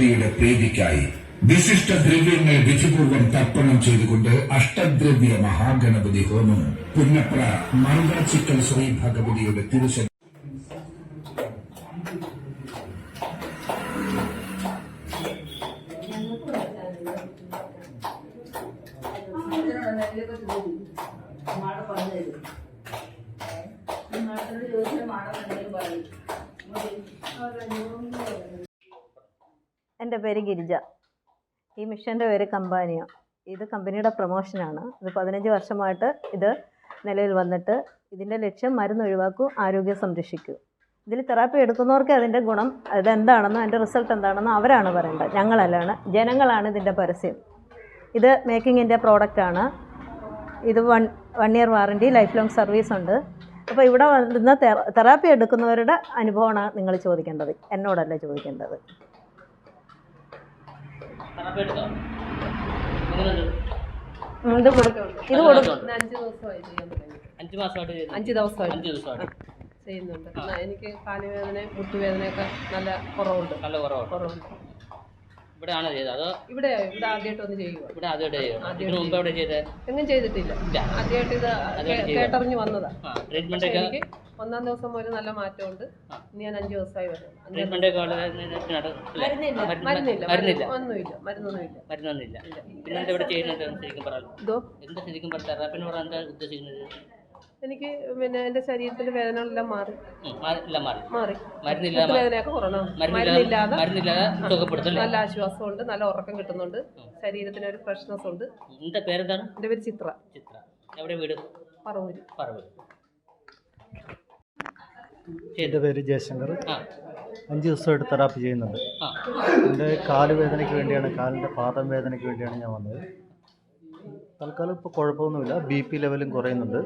ഭഗവതിയുടെ പ്രീതിക്കായി വിശിഷ്ട ദ്രവ്യങ്ങൾ വിധിപൂർവം തർപ്പണം ചെയ്തുകൊണ്ട് അഷ്ടദ്രവ്യ മഹാഗണപതി ഹോമം പുന്നപ്ര മറുകാച്ചിക്കൽ ശ്രീ ഭഗവതിയുടെ തിരുശ എന്റെ പേര് ഗിരിജ. ഈ മിഷന്റെ പേര് കമ്പാനിയ. ഇത് കമ്പനിയുടെ പ്രൊമോഷനാണ് ഇത് പതിനഞ്ച് വർഷമായിട്ട് ഇത് നിലവിൽ വന്നിട്ട് ഇതിന്റെ ലക്ഷ്യം മരുന്ന് ഒഴിവാക്കൂ ആരോഗ്യം സംരക്ഷിക്കൂ. ഇതിൽ തെറാപ്പി എടുക്കുന്നവർക്ക് അതിന്റെ ഗുണം ഇതെന്താണെന്നും അതിന്റെ റിസൾട്ട് എന്താണെന്നോ അവരാണ് പറയേണ്ടത്. ഞങ്ങളല്ലാണ്. ജനങ്ങളാണ് ഇതിന്റെ പരസ്യം. ഇത് മേക്കിംഗ് ഇന്ത്യ പ്രോഡക്റ്റാണ് ഇത് one one year warranty life long service ഉണ്ട്. അപ്പോൾ ഇവിടെ വരുന്ന തെറാപ്പി എടുക്കുന്നവരുടെ അനുഭവമാണ് നിങ്ങൾ ചോദിക്കേണ്ടത്. എന്നോടല്ല ചോദിക്കേണ്ടത് തെറാപ്പി എടുത്തോ എങ്ങനെയുണ്ട് ഉം, ഇത് കൊടുക്കും. ഇത് കൊടുക്കും. അഞ്ച് ദിവസമായി ചെയ്യാൻ തുടങ്ങി. അഞ്ച് മാസമായിട്ട്. അഞ്ച് ദിവസമായി അഞ്ച് ദിവസമായിട്ട്. ചെയ്യുന്നുണ്ട്. എനിക്ക് കാലുവേദന മുട്ടുവേദനയൊക്കെ നല്ല കുറവുണ്ട്. നല്ല കുറവുണ്ട് കുറവുണ്ട്. ഇവിടെയാണോ ചെയ്തത്? അതോ ഇവിടെ ഇവിടെ ആദ്യമായിട്ട് ഒന്ന് ചെയ്യുക ഇവിടെ ആദ്യമായിട്ട് ഇതിന് മുമ്പ് എവിടെ ചെയ്തത്. എങ്ങും ചെയ്തിട്ടില്ല. ഇല്ല. ആദ്യമായിട്ട് ഇത് ആദ്യമായിട്ട് ചെയ്യുക. കേട്ടറിഞ്ഞ് വന്നതാ. ട്രീറ്റ്മെന്റ് പക്ഷേ ഒക്കെ എനിക്ക് ഒന്നാം ദിവസം ഒരു നല്ല മാറ്റമുണ്ട്. ഇനി ഞാൻ അഞ്ചു ദിവസമായി വരും അഞ്ച് ട്രീറ്റ്മെന്റ് ഒക്കെ വളരെ ഇതിനകത്ത് ഇല്ലേ? മരുന്നില്ല. മരുന്ന്- മരുന്നില്ല. മരുന്നില്ല. ഒന്നുമില്ല മരുന്നൊന്നുമില്ല. മരുന്നൊന്നുമില്ല. പിന്നെ എന്താ ഇവിടെ ചെയ്യുന്നത് ശരിക്കും പറയാം. ഇതോ എന്താ ശരിക്കും പറയാം എന്താ ഉദ്ദേശിക്കുന്നത്? എനിക്ക് പിന്നെ എന്റെ ശരീരത്തിന്റെ വേദനകളെല്ലാം മാറി. മാറി- വേദനയൊക്കെ കുറഞ്ഞു മരുന്നില്ലാതെ നല്ല ആശ്വാസം ഉണ്ട് നല്ല ആശ്വാസമുണ്ട് നല്ല ഉറക്കം കിട്ടുന്നുണ്ട്. ശരീരത്തിന് ഒരു ഫ്രഷ്നെസ് ഉണ്ട് എന്റെ പേരെന്താണ്? എന്റെ പേര് ചിത്ര. ചിത്ര. എവിടെ വീട്? പറവൂര്. പറവൂർ എന്റെ പേര് ജയശങ്കർ. അഞ്ചു ദിവസമായിട്ട് തെറാപ്പി ചെയ്യുന്നുണ്ട്. എന്റെ കാൽ വേദനയ്ക്ക് വേണ്ടിയാണ് കാലിന്റെ പാദം വേദനയ്ക്ക് വേണ്ടിയാണ് ഞാൻ വന്നത്. തൽക്കാലം ഇപ്പോൾ കുഴപ്പമൊന്നുമില്ല. ബി പി ലെവലും കുറയുന്നുണ്ട്.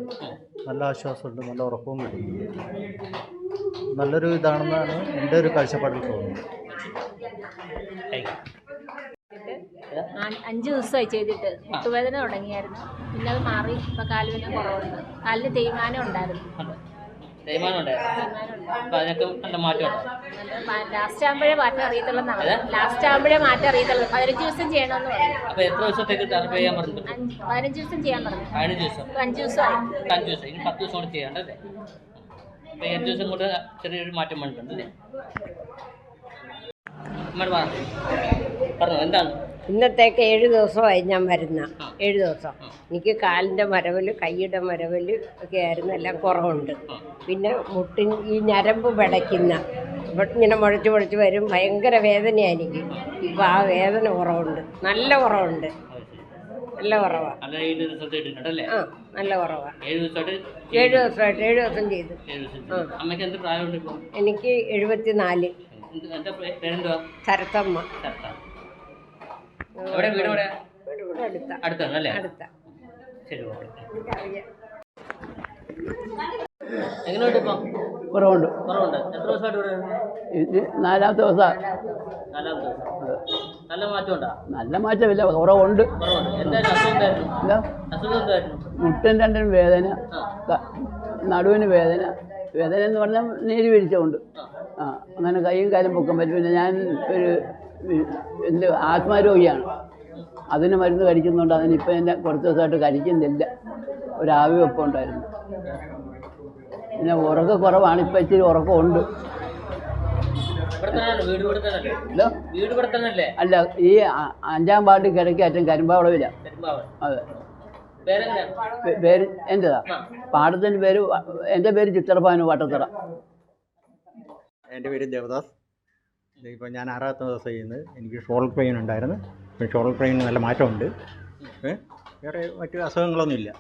നല്ല ആശ്വാസമുണ്ട് നല്ല ഉറപ്പവും കിട്ടുന്നുണ്ട് നല്ലൊരു ഇതാണെന്നാണ് എന്റെ ഒരു കാഴ്ചപ്പാടിൽ തോന്നുന്നത്. അഞ്ച് ദിവസമായി ചെയ്തിട്ട്. മുട്ടുവേദന തുടങ്ങിയായിരുന്നു. പിന്നെ അത് മാറി ഇപ്പം കാലുവേദന കുറവുണ്ട്. കാലിന് തേയ്മാനം ഉണ്ടായിരുന്നു. തേയ്മാനം ഉണ്ടായിരുന്നു അപ്പൊ അതിനൊക്കെ നല്ല ലാസ്റ്റ് ആകുമ്പോഴേ മാറ്റം അറിയത്തുള്ളൂ ലാസ്റ്റ് ആകുമ്പോഴേ മാറ്റം അറിയത്തുള്ളൂ. പതിനഞ്ച് ദിവസം ചെയ്യണമെന്ന് പറഞ്ഞു. അപ്പൊ എത്ര ദിവസത്തേക്ക് തെറാപ്പി ചെയ്യാൻ അഞ്ച് പതിനഞ്ച് ദിവസം ചെയ്യാൻ പറഞ്ഞു. പതിനഞ്ച് ദിവസം. അഞ്ച് ദിവസമായി. അഞ്ച് ദിവസം. ഇനി പത്ത് ദിവസം കൂടെ ചെയ്യണ്ടല്ലേ അപ്പൊ ദിവസം കൊണ്ട് ചെറിയൊരു മാറ്റം വന്നിട്ടുണ്ട് അല്ലേ? പറഞ്ഞു പറഞ്ഞു എന്താണ്? ഇന്നത്തേക്ക് ഏഴ് ദിവസമായി ഞാൻ വരുന്ന. ഏഴ് ദിവസം. എനിക്ക് കാലിന്റെ മരവൽ കൈയുടെ മരവൽ ഒക്കെ ആയിരുന്നു എല്ലാം കുറവുണ്ട്. പിന്നെ മുട്ടി ഈ ഞരമ്പ് പിടയ്ക്കുന്ന ഇങ്ങനെ മുഴച്ച് മുഴച്ച് വരും. ഭയങ്കര വേദനയാണ് എനിക്ക് ഇപ്പം ആ വേദന കുറവുണ്ട്. നല്ല കുറവുണ്ട്. നല്ല കുറവാണ് ആ നല്ല കുറവാണ് ഏഴ് ദിവസമായിട്ട് ഏഴ് ദിവസം ചെയ്തു. എനിക്ക് എഴുപത്തി നാല് എന്ത് എന്റെ പേ- പേരെന്തുവാ സരത്തമ്മ ചർത്ത എവിടെ വീട് എവിടെ? ഇവിടെ ഇവിടെ അടുത്ത. അടുത്താണ് അല്ലേ? അടുത്ത. ശരി ഓക്കെ. എനിക്കറിയാം എങ്ങനെയുണ്ട് ഇപ്പം? കുറവുണ്ട്. കുറവുണ്ട്. എത്ര ദിവസമായിട്ട് ഇവിടെ ഇത് നാലാമത്തെ ദിവസം. നാലാമത്തെ ദിവസം. നല്ല മാറ്റം നല്ല മാറ്റമില്ല കുറവുണ്ട്. കുറവുണ്ട്. എന്തായാലും അസുഖം എന്തായിരുന്നു? എന്താ? അസുഖം എന്തായിരുന്നു? മുട്ടൻ രണ്ടിനും വേദന നടുവിന് വേദന. വേദന എന്ന് പറഞ്ഞാൽ നീര് വീഴ്ചയുണ്ട്. ആ. അങ്ങനെ കൈയും കാലും പൊക്കം പറ്റും പിന്നെ ഞാൻ ഒരു എന്ത് ആത്മാരോഗിയാണ്. അതിന് മരുന്ന് കഴിക്കുന്നുണ്ട് അതിനിപ്പോൾ എന്നെ കുറച്ച് ദിവസമായിട്ട് കഴിക്കുന്നില്ല. ഒരാവി വെപ്പുണ്ടായിരുന്നു പിന്നെ ഉറക്ക കുറവാണ് ഇപ്പം ഇച്ചിരി ഉറക്കമുണ്ട്. അല്ല? ഈ അഞ്ചാം വാർഡ് കിഴക്കേറ്റം കരിമ്പാവളവില പെരുമ്പാവൂർ അതെ. പേര് എന്റെതാ പാടത്തിന്റെ പേര് എന്റെ എന്റെ പേര് ചിത്രഭാനു വട്ടത്തറ. എന്റെ പേര് ദേവദാസ് ഇപ്പോൾ ഞാൻ ആറാമത്തെ ദിവസം ചെയ്യുന്നത് എനിക്ക് ഷോൾഡർ പെയിൻ ഉണ്ടായിരുന്നു. ഇപ്പം ഷോൾഡർ പെയിൻ നല്ല മാറ്റമുണ്ട്. വേറെ മറ്റു അസുഖങ്ങളൊന്നുമില്ല.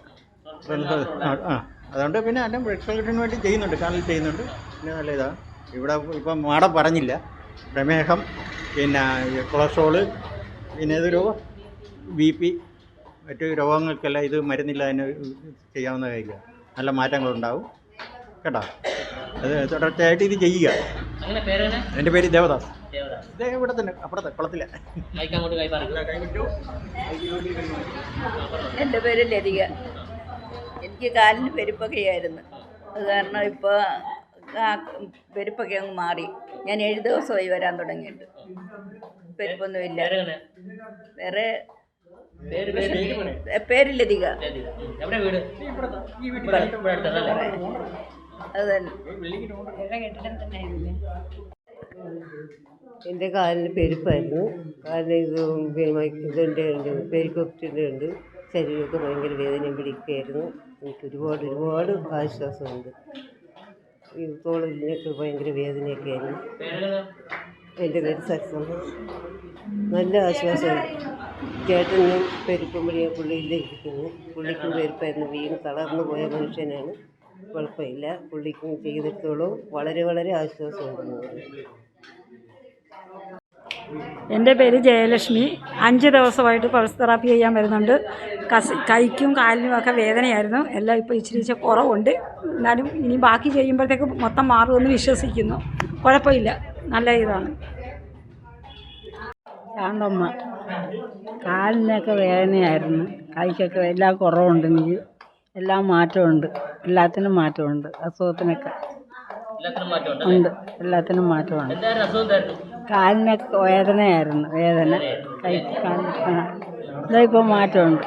ആ അതുകൊണ്ട് പിന്നെ എന്റെ സർക്കുലേഷന് വേണ്ടി ചെയ്യുന്നുണ്ട് കാലിൽ ചെയ്യുന്നുണ്ട്. പിന്നെ നല്ല ഇതാണ് ഇവിടെ ഇപ്പം മാഡം പറഞ്ഞില്ല. പ്രമേഹം പിന്നെ കൊളസ്ട്രോൾ പിന്നെ ഏത് രോഗം? ബി പി മറ്റു രോഗങ്ങൾക്കെല്ലാം ഇത് മരുന്നില്ല അതിന് ചെയ്യാവുന്ന കാര്യമാണ് നല്ല മാറ്റങ്ങളുണ്ടാവും. കേട്ടോ? അത് തുടർച്ചയായിട്ട് ഇത് ചെയ്യുക. എന്റെ പേര് ദേവദാസ്. ഇവിടെ തന്നെ അപ്പുറത്തെ കുളത്തില്ല മൈക്ക് അങ്ങോട്ട് കൈമാറി എന്റെ പേര് ലതിക. എനിക്ക് കാലിന് പെരുപ്പൊക്കെയായിരുന്നു അത് കാരണം ഇപ്പോൾ പെരുപ്പൊക്കെ അങ്ങ് മാറി. ഞാൻ ഏഴ് ദിവസമായി വരാൻ തുടങ്ങിയിട്ട്. പെരുപ്പൊന്നുമില്ല വേറെ പേര് ലതിക. അത് എന്റെ കാലിന് പെരുപ്പായിരുന്നു. കാലിന് ഇത് പിന്നെ ഇതിന്റെ ശരീരമൊക്കെ ഭയങ്കര വേദനയും പിടിക്കുകയായിരുന്നു എനിക്ക് ഒരുപാട് ഒരുപാട് ആശ്വാസമുണ്ട്. ഈ തോളിനൊക്കെ ഭയങ്കര വേദനയൊക്കെ ആയിരുന്നു എന്റെ പേര് സക്സമ്മ നല്ല ആശ്വാസമുണ്ട് ചേട്ടനും പെരുപ്പും വഴിയ പുള്ളിയിലെ ഇരിക്കുന്നു പുള്ളിക്കും പെരുപ്പായിരുന്നു. വീണ് തളർന്നു പോയ മനുഷ്യനാണ്. കുഴപ്പമില്ല. പുള്ളിക്ക് ചെയ്തിട്ടുള്ളൂ. വളരെ വളരെ ആശ്വാസമുണ്ട്. എന്റെ പേര് ജയലക്ഷ്മി. അഞ്ച് ദിവസമായിട്ട് പൾസ് തെറാപ്പി ചെയ്യാൻ വരുന്നുണ്ട്. കസ് കൈക്കും കാലിനും ഒക്കെ വേദനയായിരുന്നു. എല്ലാം ഇപ്പോൾ ഇച്ചിരി ഇച്ചിരി കുറവുണ്ട്. എന്നാലും ഇനി ബാക്കി ചെയ്യുമ്പോഴത്തേക്ക് മൊത്തം മാറുമെന്ന് വിശ്വസിക്കുന്നു. കുഴപ്പമില്ല. നല്ല ഇതാണ്. ശാന്തമ്മ കാലിനൊക്കെ വേദനയായിരുന്നു. കൈക്കൊക്കെ എല്ലാം കുറവുണ്ട് എനിക്ക്. എല്ലാം മാറ്റമുണ്ട്. എല്ലാത്തിനും മാറ്റമുണ്ട് അസുഖത്തിനൊക്കെ. ഉണ്ട് എല്ലാത്തിനും മാറ്റമാണ്. കാലിനൊക്കെ വേദനയായിരുന്നു വേദന. കൈ കാലിന് ആ. ഇതായിപ്പോൾ മാറ്റമുണ്ട്.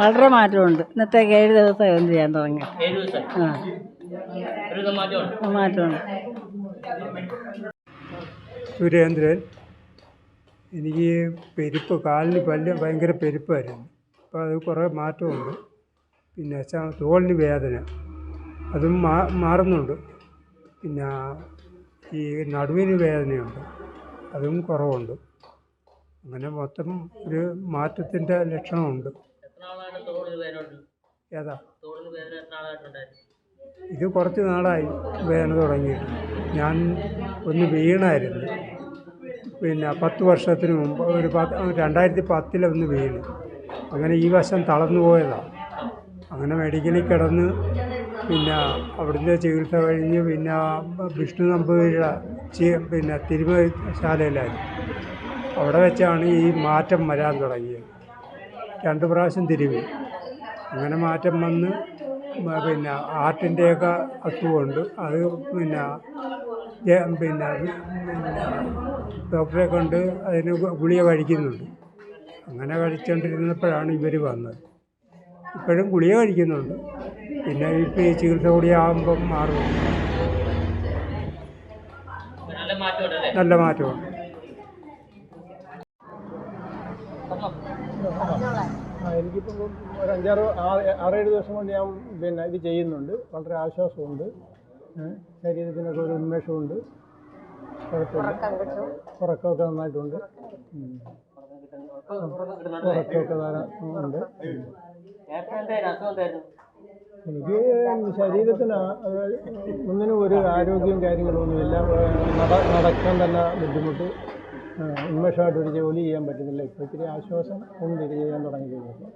വളരെ മാറ്റമുണ്ട്. ഇന്നത്തെ ഏഴ് ദിവസമായി ഒന്ന് ചെയ്യാൻ തുടങ്ങി? ദിവസം? ആ. ദിവസം മാറ്റമുണ്ട്? സുരേന്ദ്രൻ എനിക്ക് പെരുപ്പ് കാലിന് പല്ല് ഭയങ്കര പെരുപ്പായിരുന്നു. അപ്പോൾ അത് കുറേ മാറ്റമുണ്ട്. പിന്നെ തോളിന് വേദന. അതും മാറുന്നുണ്ട്. പിന്നെ ഈ നടുവിന് വേദനയുണ്ട്. അതും കുറവുണ്ട്. അങ്ങനെ മൊത്തം ഒരു മാറ്റത്തിന്റെ ലക്ഷണമുണ്ട്. ഏതാ? ഇത് കുറച്ച് നാളായി വേദന തുടങ്ങിയിട്ട് ഞാൻ ഒന്ന് വീണായിരുന്നു. പിന്നെ പത്ത് വർഷത്തിന് മുമ്പ് ഒരു പത്ത് രണ്ടായിരത്തി പത്തിലൊന്ന് വീണ്. അങ്ങനെ ഈ വശം തളർന്നു പോയതാണ് അങ്ങനെ മെഡിക്കലിൽ കിടന്ന് പിന്നെ അവിടുത്തെ ചികിത്സ കഴിഞ്ഞ് പിന്നെ വിഷ്ണു നമ്പൂതിരിയുടെ ചി- പിന്നെ തിരുവശാലയിലായിരുന്നു അവിടെ വെച്ചാണ് ഈ മാറ്റം വരാൻ തുടങ്ങിയത്. രണ്ട് പ്രാവശ്യം തിരുമി. അങ്ങനെ മാറ്റം വന്ന് പിന്നെ ആർട്ടിന്റെയൊക്കെ അസുഖമുണ്ട്. അത് പിന്നെ പിന്നെ ഡോക്ടറെ കൊണ്ട് അതിന് ഗുളിക കഴിക്കുന്നുണ്ട്. അങ്ങനെ കഴിച്ചുകൊണ്ടിരുന്നപ്പോഴാണ് ഇവർ വന്നത്. ഇപ്പോഴും ഗുളിക കഴിക്കുന്നുണ്ട്. പിന്നെ ഇപ്പം ഈ ചികിത്സ കൂടി ആകുമ്പം മാറും. നല്ല മാറ്റമാണ് എനിക്കിപ്പം ഒരു അഞ്ചാറ് ആറ് ആറേഴ് ദിവസം കൊണ്ട് ഞാൻ പിന്നെ ഇത് ചെയ്യുന്നുണ്ട്. വളരെ ആശ്വാസമുണ്ട്. ശരീരത്തിനൊക്കെ ഒരു ഉന്മേഷമുണ്ട്. കുഴപ്പമില്ല. ഉറക്കമൊക്കെ നന്നായിട്ടുണ്ട്. ഉറക്കമൊക്കെ ധാരാളം ഉണ്ട് നേരത്തെ എന്തായിരുന്നു അസുഖം എന്തായിരുന്നു എനിക്ക് ശരീരത്തിന് ഒന്നിനും ഒരു ആരോഗ്യവും കാര്യങ്ങളൊന്നും ഇല്ല. നട നടക്കാൻ തന്നെ ബുദ്ധിമുട്ട്. ഉന്മേഷമായിട്ട് ഒരു ജോലി ചെയ്യാൻ പറ്റുന്നില്ല. ഇപ്പോൾ ഇത്തിരി ആശ്വാസം ഉണ്ട് ഇത് ചെയ്യാൻ തുടങ്ങി കഴിഞ്ഞപ്പോൾ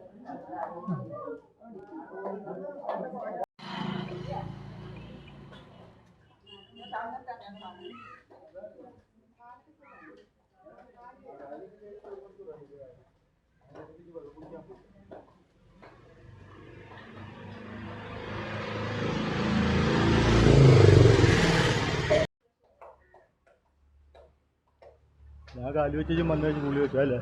ഞാൻ കാൽ വെച്ചും വന്നു വെച്ച് പുള്ളി വെച്ചു അല്ലേ